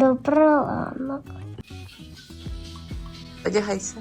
Добрий ранок. Одягайся.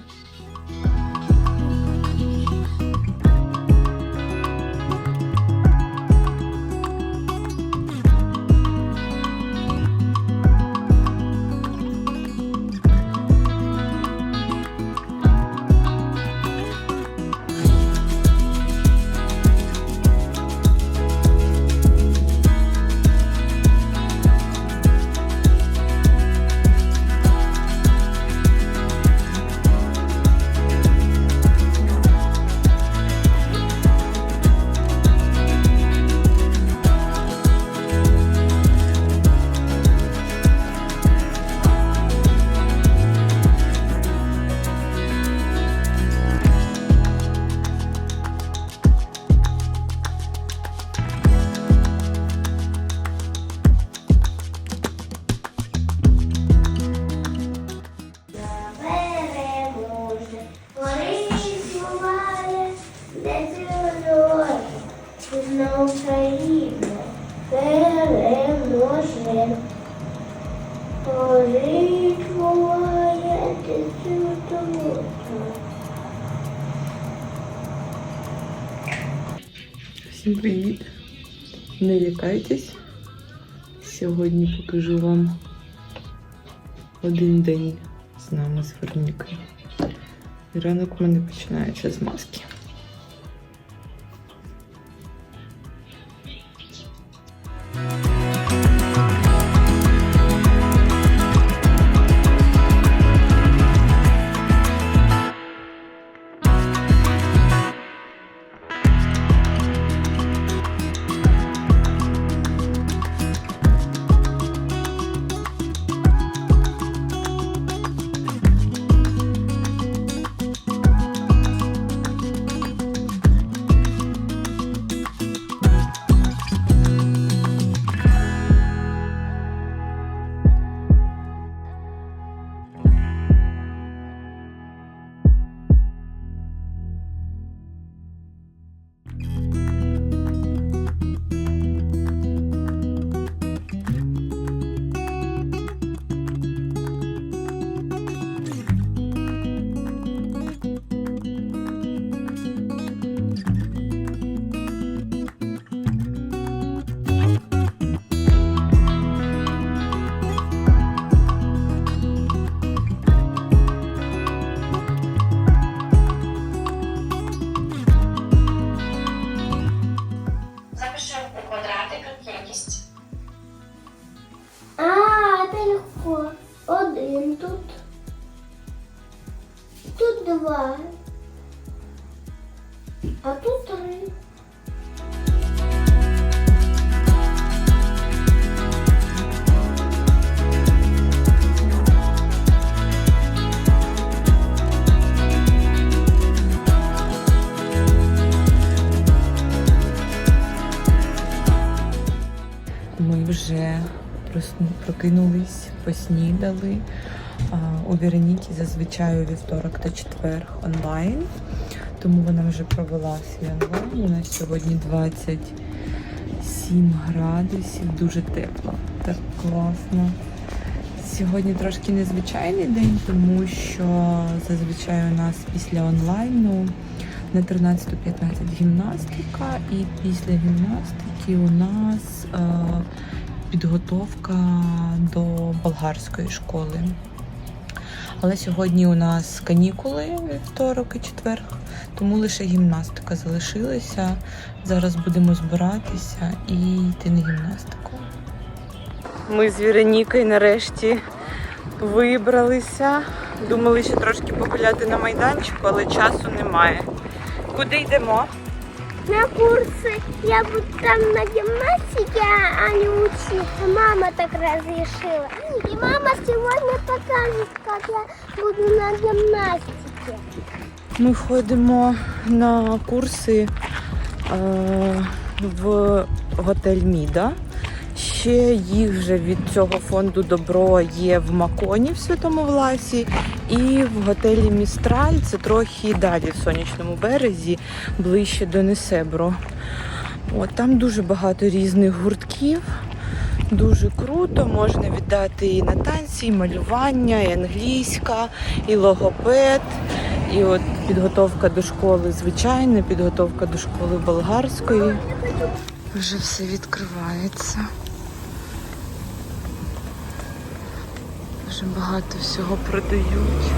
Всім привіт! Не лякайтесь. Сьогодні покажу вам один день з нами з Вернікою. Ранок у мене починається з маски. Два. А тут три. Ми вже прокинулись, поснідали. У Вероніки зазвичай у вівторок та четвер онлайн, тому вона вже провела свій онлайн. У нас сьогодні 27 градусів, дуже тепло, так класно. Сьогодні трошки незвичайний день, тому що зазвичай у нас після онлайну на 13.15 гімнастика, і після гімнастики у нас е, підготовка до болгарської школи. Але сьогодні у нас канікули вівторок і четвер, тому лише гімнастика залишилася. Зараз будемо збиратися і йти на гімнастику. Ми з Віронікою нарешті вибралися. Думали ще трошки погуляти на майданчику, але часу немає. Куди йдемо? На курсы я буду там на гимнастике, а не учиться. Мама так разрешила. И мама сегодня покажет, как я буду на гимнастике. Ми ходимо на курси е, в готель Міда. Ще їх вже від цього фонду добро є в Маконі в Святому Власі і в готелі Містраль. Це трохи далі в сонячному березі, ближче до Несебро. От там дуже багато різних гуртків. Дуже круто, можна віддати і на танці, і малювання, і англійська, і логопед, і от підготовка до школи звичайна, підготовка до школи болгарської. Вже все відкривається. Дуже багато всього продають.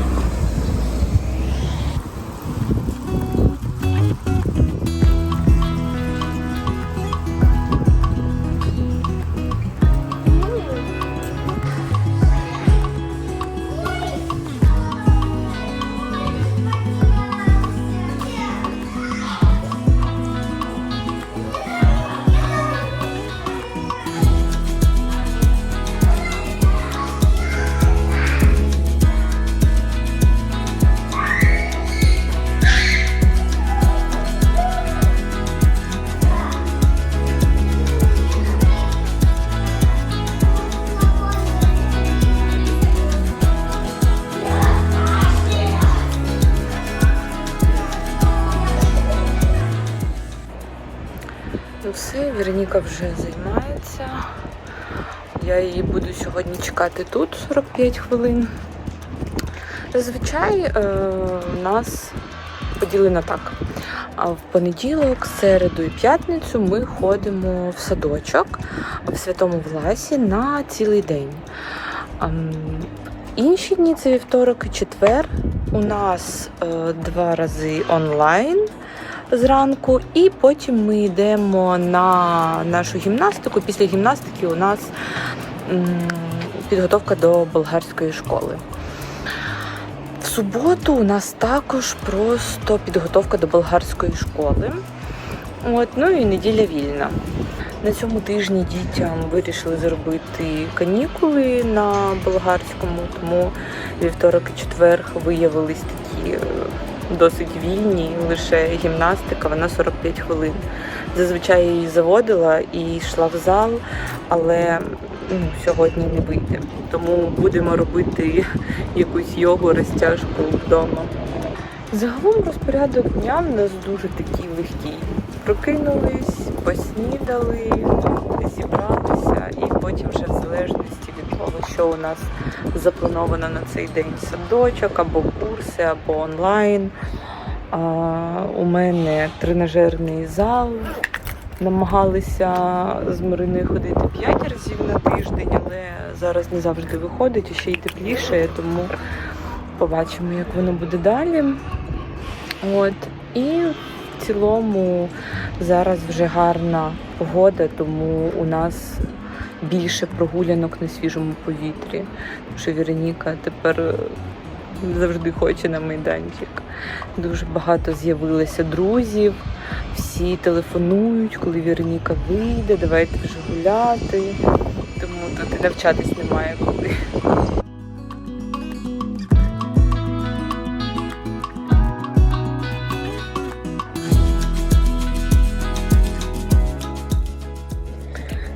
Вероніка вже займається. Я її буду сьогодні чекати тут 45 хвилин. Зазвичай е, нас поділено так. А в понеділок, середу і п'ятницю ми ходимо в садочок в Святому Власі на цілий день. Інші дні це вівторок і четвер. У нас е, два рази онлайн зранку, і потім ми йдемо на нашу гімнастику. Після гімнастики у нас підготовка до болгарської школи. В суботу у нас також просто підготовка до болгарської школи. От, ну і неділя вільна. На цьому тижні дітям вирішили зробити канікули на болгарському, тому вівторок і четвер виявились такі е, досить вільні, лише гімнастика, вона 45 хвилин. Зазвичай її заводила і йшла в зал, але ну, сьогодні не вийде. Тому будемо робити якусь йогу, розтяжку вдома. Загалом розпорядок дня в нас дуже такий легкий. Прокинулись, поснідали, зібралися і потім вже в залежності від що у нас заплановано на цей день садочок або курси, або онлайн. А, у мене тренажерний зал. Намагалися з Мариною ходити 5 разів на тиждень, але зараз не завжди виходить, і ще й тепліше, тому побачимо, як воно буде далі. От. І в цілому зараз вже гарна погода, тому у нас більше прогулянок на свіжому повітрі. Тому що Вероніка тепер е, завжди хоче на майданчик. Дуже багато з'явилося друзів. Всі телефонують, коли Вероніка вийде, давайте вже гуляти. Тому тут і навчатись немає куди.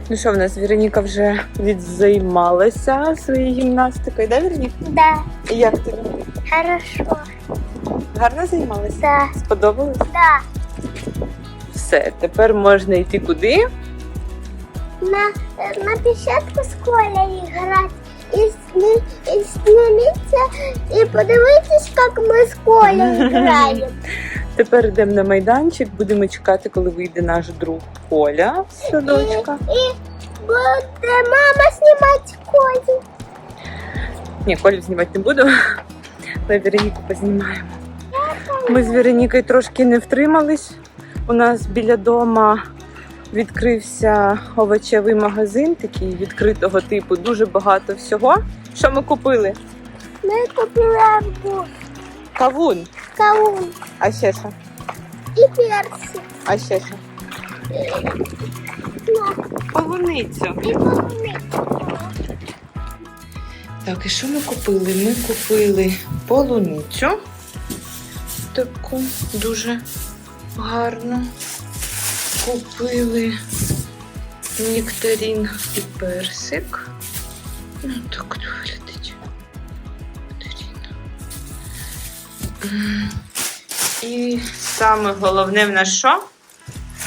Ну що, в нас Вероніка вже відзаймалася своєю гімнастикою, да, Вероніка? Да, І Як тобі? хорошо. Гарно займалася? Да, Сподобалось? да. Все, тепер можна йти куди? На, на площадку з Колею грати. І, сни- і сніміться, і подивитись, як ми з Колею граємо. Тепер йдемо на майданчик, будемо чекати, коли вийде наш друг Коля з садочка. І буде мама знімати Колю. Ні, Колю знімати не буду. Але Вероніку познімаємо. Ми з Веронікою трошки не втримались. У нас біля дома відкрився овочевий магазин, такий відкритого типу, дуже багато всього. Що ми купили? Ми купили арбуз, Кавун. Каун А ще що? і персик. А ще що? Ну, Полуницю. і полуницю. Так, і що ми купили? Ми купили полуницю. Таку дуже гарну. Купили нектарин і персик. Ну, так виглядить. І саме головне в нас що?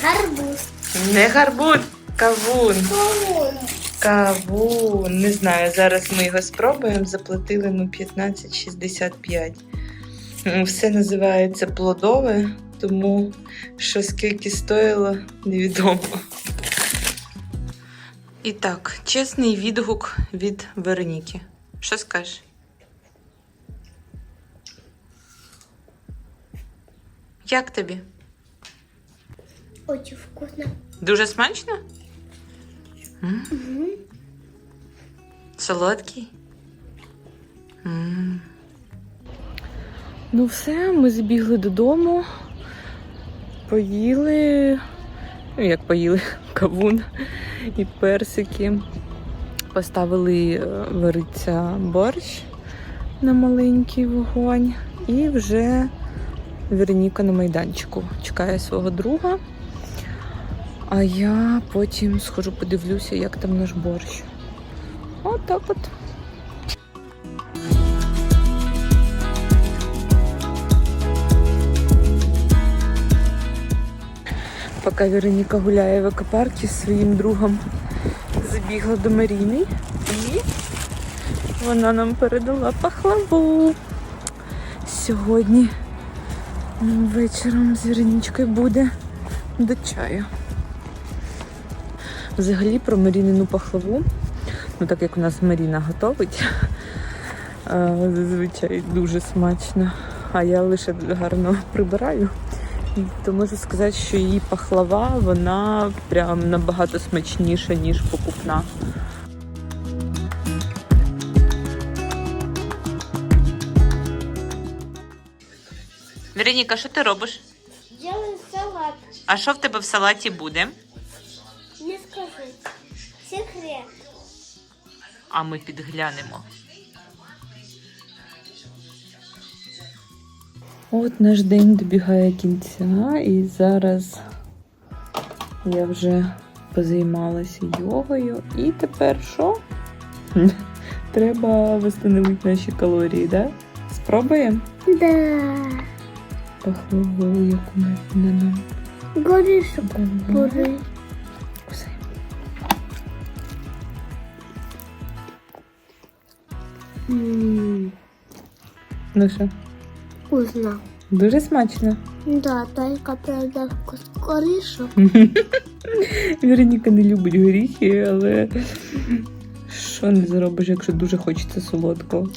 Гарбуз. Не гарбуз, кавун. Кавун. Каву, не знаю, зараз ми його спробуємо. Заплатили ми 15,65. Все називається плодове, тому що скільки стоїло, невідомо. І так, чесний відгук від Вероніки. Що скажеш? Як тобі? Очень вкусно. Дуже смачно? М? Солодкий? М. Ну, все, ми збігли додому, поїли. Ну, як поїли, кавун і персики. Поставили е, вариться борщ на маленький вогонь. І вже Вероніка на майданчику чекає свого друга. А я потім схожу подивлюся, як там наш борщ. От так от. Поки Вероніка гуляє в екопарку зі своїм другом, забігла до Маріни і вона нам передала пахлаву. Сьогодні вечором з Веронічкою буде до чаю. Взагалі про Марінину пахлаву, ну так як у нас Маріна готовить, зазвичай дуже смачно, а я лише гарно прибираю. То можу сказати, що її пахлава, вона прям набагато смачніша, ніж покупна. Вероніка, що ти робиш? Делаю салат. А що в тебе в салаті буде? Не скажи. Секрет. А ми підглянемо. От наш день добігає кінця, і зараз я вже позаймалася йогою. І тепер що? Треба встановити наші калорії, да? Спробуємо? Да. Пахлаву, яку ми нам. Горішок. Кусаємо. М, Ну що, Вкусно. дуже смачно. Да, только правда вкус горішок. Вероніка не любить горіхи, але що не зробиш, якщо дуже хочеться солодкого.